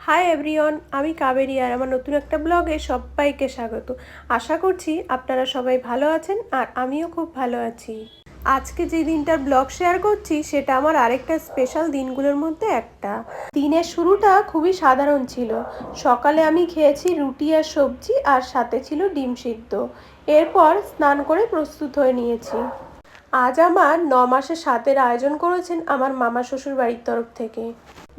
Hi everyone আমি কাবেরি আর আমার নতুন একটা ব্লগে সবাইকে স্বাগত। আশা করছি আপনারা সবাই ভালো আছেন আর আমিও খুব ভালো আছি। আজকে যে দিনটার ব্লগ শেয়ার করছি, সেটা আমার আরেকটা স্পেশাল দিনগুলোর মধ্যে একটা। দিনের শুরুটা খুবই সাধারণ ছিল। সকালে আমি খেয়েছি রুটি আর সবজি আর সাথে ছিল ডিম সিদ্ধ। এরপর স্নান করে প্রস্তুত হয়ে নিয়েছি। আজ আমার ন মাসের সাতের আয়োজন করেছেন আমার মামা শ্বশুর বাড়ির তরফ থেকে।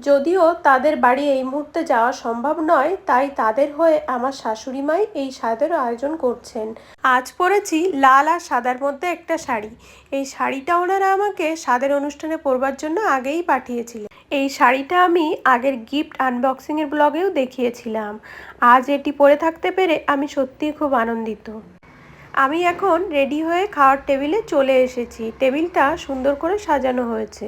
যদিও তাদের বাড়ি এই মুহূর্তে যাওয়া সম্ভব নয়, তাই তাদের হয়ে আমার শাশুড়ি মাই এই স্বাদের আয়োজন করছেন। আজ পরেছি লাল আর সাদার মধ্যে একটা শাড়ি। এই শাড়িটা ওনারা আমাকে স্বাদের অনুষ্ঠানে পরবার জন্য আগেই পাঠিয়েছিলেন। এই শাড়িটা আমি আগের গিফট আনবক্সিংয়ের ব্লগেও দেখিয়েছিলাম। আজ এটি পরে থাকতে পেরে আমি সত্যিই খুব আনন্দিত। আমি এখন রেডি হয়ে খাওয়ার টেবিলে চলে এসেছি। টেবিলটা সুন্দর করে সাজানো হয়েছে।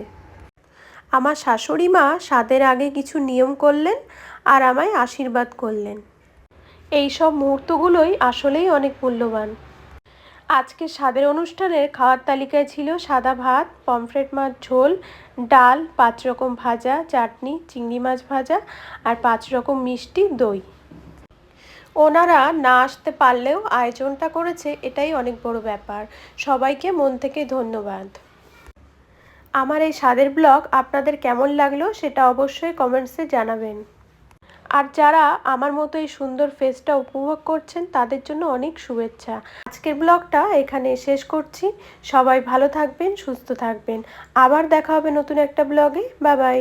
আমার শাশুড়ি মা স্বাদের আগে কিছু নিয়ম করলেন আর আমায় আশীর্বাদ করলেন। এই সব মুহূর্তগুলোই আসলেই অনেক মূল্যবান। আজকে স্বাদের অনুষ্ঠানের খাওয়ার তালিকায় ছিল সাদা ভাত, পমফ্রেট মাছ ঝোল, ডাল, পাঁচ রকম ভাজা, চাটনি, চিংড়ি মাছ ভাজা আর পাঁচ রকম মিষ্টি দই। ওনারা না আসতে পারলেও আয়োজনটা করেছে এটাই অনেক বড় ব্যাপার। সবাইকে মন থেকে ধন্যবাদ। আমার এই স্বাদের ব্লগ আপনাদের কেমন লাগল সেটা অবশ্যই কমেন্টসে জানাবেন। আর যারা আমার মতো এই সুন্দর ফেসটা উপভোগ করছেন, তাদের জন্য অনেক শুভেচ্ছা। আজকের ব্লগটা এখানে শেষ করছি। সবাই ভালো থাকবেন, সুস্থ থাকবেন। আবার দেখা হবে নতুন একটা ব্লগে। বাবাই বাই